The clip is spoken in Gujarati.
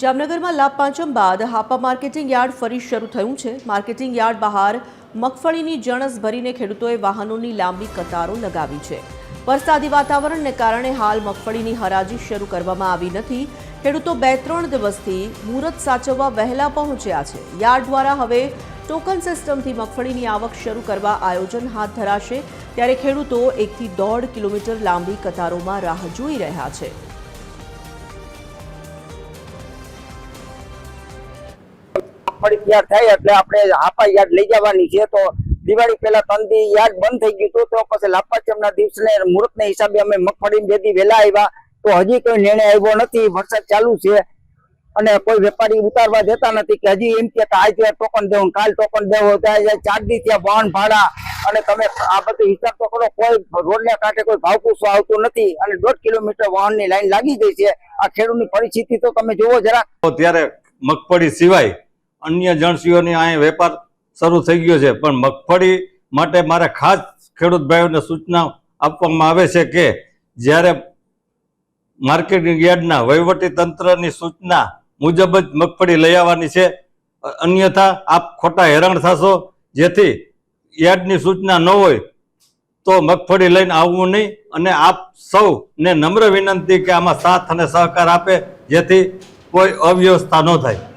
જામનગરમાં લાભ પાંચમ બાદ હાપા માર્કેટિંગ યાર્ડ ફરી શરૂ થયું છે. માર્કેટિંગ યાર્ડ બહાર મગફળીની જણસ ભરીને ખેડૂતોએ વાહનોની લાંબી કતારો લગાવી છે. વરસાદી વાતાવરણને કારણે હાલ મગફળીની હરાજી શરૂ કરવામાં આવી નથી. ખેડૂતો બે ત્રણ દિવસથી મુહૂર્ત સાચવવા વહેલા પહોંચ્યા છે. યાર્ડ દ્વારા હવે ટોકન સિસ્ટમથી મગફળીની આવક શરૂ કરવા આયોજન હાથ ધરાશે, ત્યારે ખેડૂતો એકથી દોઢ કિલોમીટર લાંબી કતારોમાં રાહ જોઈ રહ્યા છે. મગફળી તૈયાર થાય એટલે આપણે હાપા યાર્ડ લઈ જવાની છે. તો દિવાળી પહેલા ત્રણ દી યાર્ડ બંધ થઈ ગયું તો પછી લાપાચમના દિવસને મુહૂર્તના હિસાબે અમે મગફળી બે દી વહેલા આવ્યા. તો હજી કોઈ નિર્ણય આવ્યો નથી. વરસાદ ચાલુ છે. અને કોઈ વેપારી ઉતારવા દેતા નથી કે હજી એમ કે આજે ટોકન દેવું, કાલ ટોકન દેવો ત્યાં ચાર દી ત્યાં વાહન ભાડા. અને તમે આ બધું હિસાબ તો કરો, કોઈ રોડ ને કાંઠે કોઈ ભાવ પૂછવા આવતું નથી. અને દોઢ કિલોમીટર વાહનની લાઈન લાગી ગઈ છે. આ ખેડૂતની પરિસ્થિતિ તો તમે જોવો જરા. ત્યારે મગફળી સિવાય અન્ય જણસીઓની અહીં વેપાર શરૂ થઈ ગયો છે. પણ મગફળી માટે મારે ખાસ ખેડૂત ભાઈઓને સૂચના આપવામાં આવે છે કે જ્યારે માર્કેટિંગ યાર્ડના વહીવટી તંત્રની સૂચના મુજબ જ મગફળી લઈ આવવાની છે, અન્યથા આપ ખોટા હેરાન થશો. જેથી યાર્ડની સૂચના ન હોય તો મગફળી લઈને આવવું નહીં અને આપ સૌને નમ્ર વિનંતી કે આમાં સાથ અને સહકાર આપે, જેથી કોઈ અવ્યવસ્થા ન થાય.